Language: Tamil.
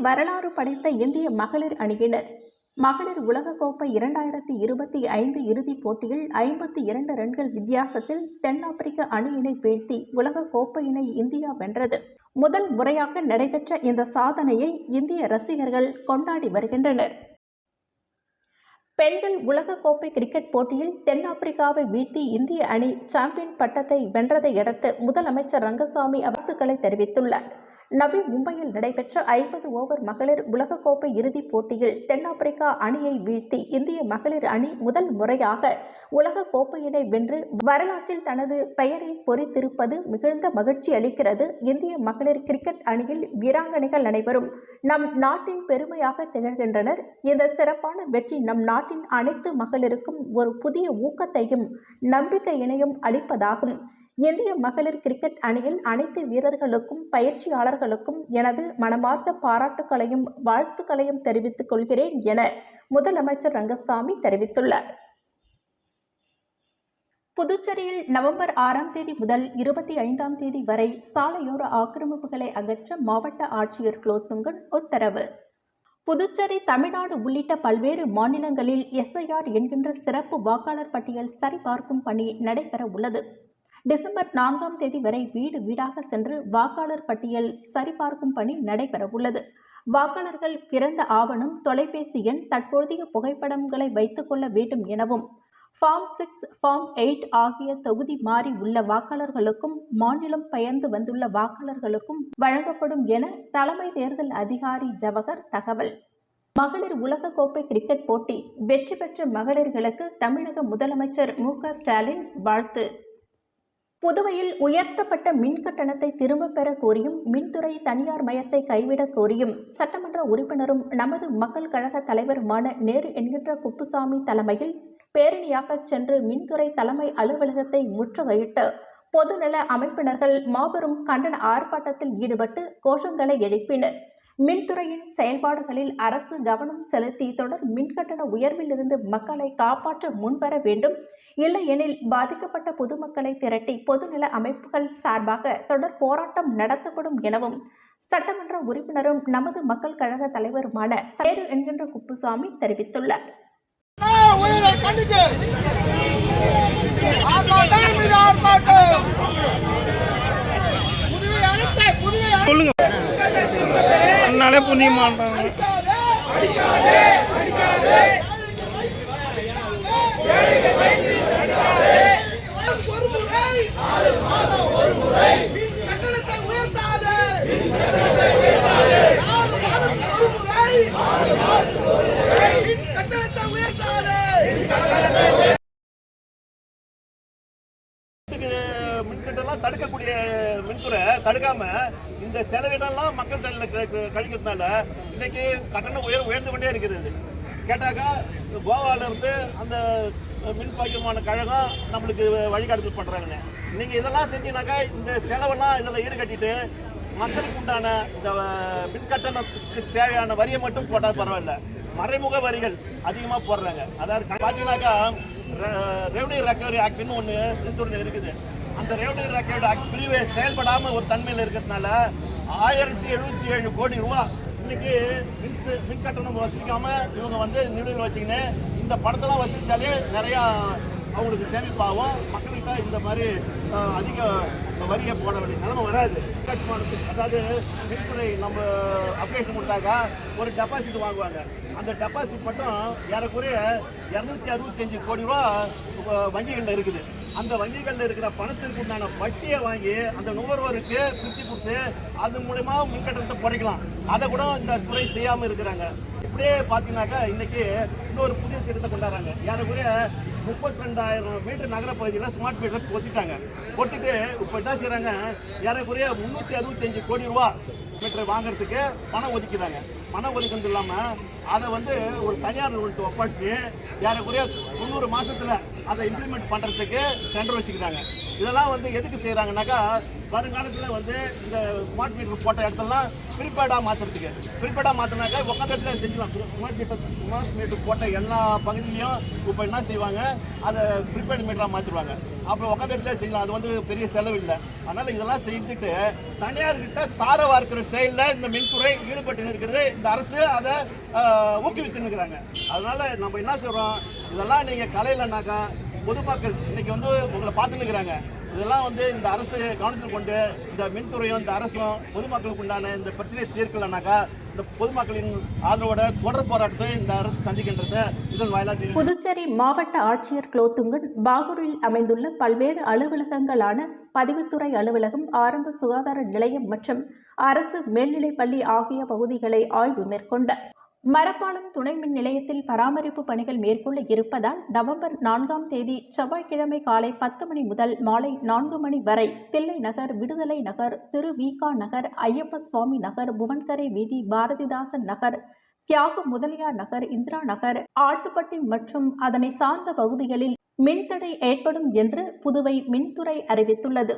வரலாறு படைத்த இந்திய மகளிர் அணியினர். மகளிர் உலகக்கோப்பை இரண்டாயிரத்தி இருபத்தி ஐந்து இறுதிப் போட்டியில் ஐம்பத்தி இரண்டு ரன்கள் வித்தியாசத்தில் தென்னாப்பிரிக்க அணியினை வீழ்த்தி உலகக் கோப்பையினை இந்தியா வென்றது. முதல் முறையாக நடைபெற்ற இந்த சாதனையை இந்திய ரசிகர்கள் கொண்டாடி வருகின்றனர். பெண்கள் உலகக்கோப்பை கிரிக்கெட் போட்டியில் தென்னாப்பிரிக்காவை வீழ்த்தி இந்திய அணி சாம்பியன் பட்டத்தை வென்றதை அடுத்து முதலமைச்சர் ரங்கசாமி வாழ்த்துக்களை தெரிவித்துள்ளார். நவி மும்பையில் நடைபெற்ற ஐம்பது ஓவர் மகளிர் உலகக்கோப்பை இறுதிப் போட்டியில் தென்னாப்பிரிக்கா அணியை வீழ்த்தி இந்திய மகளிர் அணி முதல் முறையாக உலகக் கோப்பையினை வென்று வரலாற்றில் தனது பெயரை பொறித்திருப்பது மிகுந்த மகிழ்ச்சி அளிக்கிறது. இந்திய மகளிர் கிரிக்கெட் அணியில் வீராங்கனைகள் அனைவரும் நம் நாட்டின் பெருமையாக திகழ்கின்றனர். இந்த சிறப்பான வெற்றி நம் நாட்டின் அனைத்து மகளிருக்கும் ஒரு புதிய ஊக்கத்தையும் நம்பிக்கையினையும் அளிப்பதாகும். இந்திய மகளிர் கிரிக்கெட் அணியில் அனைத்து வீரர்களுக்கும் பயிற்சியாளர்களுக்கும் எனது மனமார்ந்த பாராட்டுக்களையும் வாழ்த்துக்களையும் தெரிவித்துக் கொள்கிறேன் என முதலமைச்சர் ரங்கசாமி தெரிவித்துள்ளார். புதுச்சேரியில் நவம்பர் ஆறாம் தேதி முதல் இருபத்தி ஐந்தாம் தேதி வரை சாலையோர ஆக்கிரமிப்புகளை அகற்ற மாவட்ட ஆட்சியர் குலோத்துங்கன் உத்தரவு. புதுச்சேரி தமிழ்நாடு உள்ளிட்ட பல்வேறு மாநிலங்களில் எஸ்ஐஆர் என்கின்ற சிறப்பு வாக்காளர் பட்டியல் சரிபார்க்கும் பணி நடைபெற உள்ளது. டிசம்பர் நான்காம் தேதி வரை வீடு வீடாக சென்று வாக்காளர் பட்டியல் சரிபார்க்கும் பணி நடைபெறவுள்ளது. வாக்காளர்கள் பிறந்த ஆவணம் தொலைபேசி எண் தற்போதைய புகைப்படங்களை வைத்துக் கொள்ள வேண்டும் எனவும் ஃபார்ம் சிக்ஸ் ஃபார்ம் எயிட் ஆகிய தொகுதி மாறி உள்ள வாக்காளர்களுக்கும் மாநிலம் பெயர்ந்து வந்துள்ள வாக்காளர்களுக்கும் வழங்கப்படும் என தலைமை தேர்தல் அதிகாரி ஜவஹர் தகவல். மகளிர் உலகக்கோப்பை கிரிக்கெட் போட்டி வெற்றி பெற்ற மகளிர்களுக்கு தமிழக முதலமைச்சர் மு க ஸ்டாலின் வாழ்த்து. புதுவையில் உயர்த்தப்பட்ட மின் கட்டணத்தை திரும்பப் பெற கோரியும் மின்துறை தனியார் மயத்தை கைவிடக் கோரியும் சட்டமன்ற உறுப்பினரும் நமது மக்கள் கழக தலைவருமான நேரு என்கின்ற குப்புசாமி தலைமையில் பேரணியாக சென்று மின்துறை தலைமை அலுவலகத்தை முற்றுகையிட்டு பொதுநல அமைப்பினர்கள் மாபெரும் கண்டன ஆர்ப்பாட்டத்தில் ஈடுபட்டு கோஷங்களை எழுப்பினர். மின்துறையின் செயல்பாடுகளில் அரசு கவனம் செலுத்தி தொடர் மின்கட்டண உயர்விலிருந்து மக்களை காப்பாற்ற முன்வர வேண்டும். இல்லையெனில் பாதிக்கப்பட்ட பொதுமக்களை திரட்டி பொதுநல அமைப்புகள் சார்பாக தொடர் போராட்டம் நடத்தப்படும் எனவும் சட்டமன்ற உறுப்பினரும் நமது மக்கள் கழக தலைவருமான சேரு என்கின்ற குப்புசாமி தெரிவித்துள்ளார். உயிரை கண்டித்து புண்ணியம் இது அனைத்த புதுவை சொல்லுங்க அதனாலே புண்ணிய மாட்டாங்க ஒரு முறை ஆறு மாதம் ஒரு முறை மின் கட்டணத்தை உயர்த்தாது ஆறு மாதம் ஒரு முறை மின் கட்டணத்தை உயர்த்தாது மின்கட்டெல்லாம் தடுக்கக்கூடிய மின்துறை தடுக்காம இந்த செலவினெல்லாம் மக்கள் தலையில் கழிக்கிறதுனால இன்னைக்கு கட்டண உயர் உயர்ந்து கொண்டே இருக்கிறது கேட்டாக்கா கோவால இருந்து அந்த மின் பாய்க்கமான கழகம் நம்மளுக்கு வழிகாட்டுதல் பண்றாங்க நீங்க இதெல்லாம் செஞ்சீங்கன்னாக்கா இந்த செலவெல்லாம் இதில் ஈடுகட்டிட்டு மக்களுக்கு உண்டான இந்த மின் கட்டணத்துக்கு தேவையான வரியை மட்டும் போட்டால் பரவாயில்ல. மறைமுக வரிகள் அதிகமாக போடுறாங்க. அதாவது பார்த்தீங்கன்னாக்கா ரெவன்யூ ரெக்கவரி ஆக்ட்னு ஒன்று மின்துறையில் இருக்குது. அந்த ரெவன்யூ ரெக்கவரி பிரிவை பிரிவே செயல்படாமல் ஒரு தன்மையில் இருக்கிறதுனால ஆயிரத்தி எழுபத்தி ஏழு கோடி ரூபா இன்னைக்கு மின் மின் கட்டணம் வசூலிக்காம இவங்க வந்து நிலுவையில் வச்சுக்கின்னு இந்த படத்தெல்லாம் வசூலித்தாலே நிறையா அவங்களுக்கு சேமிப்பாகும் மக்கள்கிட்ட இந்த மாதிரி அதிக வரியை போட வேண்டிய நிலைமை வராது. கட்டுமானத்துக்கு அதாவது மின்துறை நம்ம அப்ளிகேஷன் கொடுத்தாக்கா ஒரு டெபாசிட் வாங்குவாங்க. அந்த டெபாசிட் மட்டும் ஏறக்குறைய இரநூத்தி அறுபத்தஞ்சு கோடி ரூபா வங்கிகளில் இருக்குது. அந்த வங்கிகளில் இருக்கிற பணத்திற்கு உண்டான வட்டியை வாங்கி அந்த நுகர்வோருக்கு பிரித்து கொடுத்து அது மூலயமா மின்கட்டணத்தை குறைக்கலாம். அதை கூட இந்த துறை செய்யாமல் இருக்கிறாங்க. இப்படியே பார்த்தீங்கன்னாக்கா இன்னைக்கு இன்னொரு புதிய திட்டத்தை கொண்டாடுறாங்க. ஏறக்குறைய முப்பத்தி ரெண்டாயிரம் மீட்டர் நகர பகுதியில் ஸ்மார்ட் மீட்டர் கொத்திட்டாங்க. கொத்திட்டு இப்போ என்ன செய்கிறாங்க ஏறக்குறைய முந்நூற்றி அறுபத்தஞ்சு கோடி ரூபா மீட்டர் வாங்குறதுக்கு பணம் ஒதுக்கிறாங்க பணம் ஒதுக்கிறது இல்லாமல் அதை வந்து ஒரு தனியார் நிறுவனத்தை ஒப்படைச்சு ஏறக்குறைய தொண்ணூறு மாசத்துல அதை இம்ப்ளிமெண்ட் பண்றதுக்கு சென்டர் வச்சுக்கிறாங்க இதெல்லாம் வந்து எதுக்கு செய்கிறாங்கனாக்கா வருங்காலத்தில் வந்து இந்த ஸ்மார்ட் மீட்டர் போட்ட இடத்துலலாம் ப்ரீபெய்டாக மாற்றுறதுக்கு ப்ரீபெய்டாக மாற்றினாக்கா உட்காந்த இடத்துல செஞ்சுக்கலாம். ஸ்மார்ட் மீட்டர் ஸ்மார்ட் மீட்டர் போட்ட எல்லா பகுதியிலையும் இப்போ என்ன செய்வாங்க? அதை ப்ரீபெய்டு மீட்டராக மாற்றிடுவாங்க அப்புறம் உட்காந்த இடத்துல செய்யலாம். அது வந்து பெரிய செலவு இல்லை. அதனால் இதெல்லாம் செய்துட்டு தனியார்கிட்ட தார வார்க்கிற செயலில் இந்த மின்துறை ஈடுபட்டு இருக்கிறது இந்த அரசு அதை ஊக்குவித்து இருக்கிறாங்க. அதனால் நம்ம என்ன சொல்கிறோம் இதெல்லாம் நீங்கள் கலையிலனாக்கா பொதுமக்கள் இன்னைக்கு வந்து உங்களை பார்த்துன்னு இதெல்லாம் வந்து இந்த அரசு கவனத்தில் கொண்டு இந்த மின்துறையும் இந்த அரசும் பொதுமக்களுக்கு உண்டான இந்த பிரச்சனையை தீர்க்கலனாக்கா இந்த பொதுமக்களின் ஆதரவோட தொடர் போராட்டத்தை இந்த அரசு சந்திக்கின்றது இதன் வாயிலாக புதுச்சேரி மாவட்ட ஆட்சியர் குலோத்துங்கன் பாகூரில் அமைந்துள்ள பல்வேறு அலுவலகங்களான பதிவுத்துறை அலுவலகம் ஆரம்ப சுகாதார நிலையம் மற்றும் அரசு மேல்நிலைப்பள்ளி ஆகிய பகுதிகளை ஆய்வு மேற்கொண்டார். மரப்பாலம் துணை மின் நிலையத்தில் பராமரிப்பு பணிகள் மேற்கொள்ள இருப்பதால் நவம்பர் நான்காம் தேதி செவ்வாய்க்கிழமை காலை பத்து மணி முதல் மாலை நான்கு மணி வரை தில்லை நகர் விடுதலை நகர் திரு விகா நகர் ஐயப்ப சுவாமி நகர் புவன்கரை வீதி பாரதிதாசன் நகர் தியாக முதலியார் நகர் இந்திரா நகர் ஆட்டுப்பட்டி மற்றும் அதனை சார்ந்த பகுதிகளில் மின்தடை ஏற்படும் என்று புதுவை மின்துறை அறிவித்துள்ளது.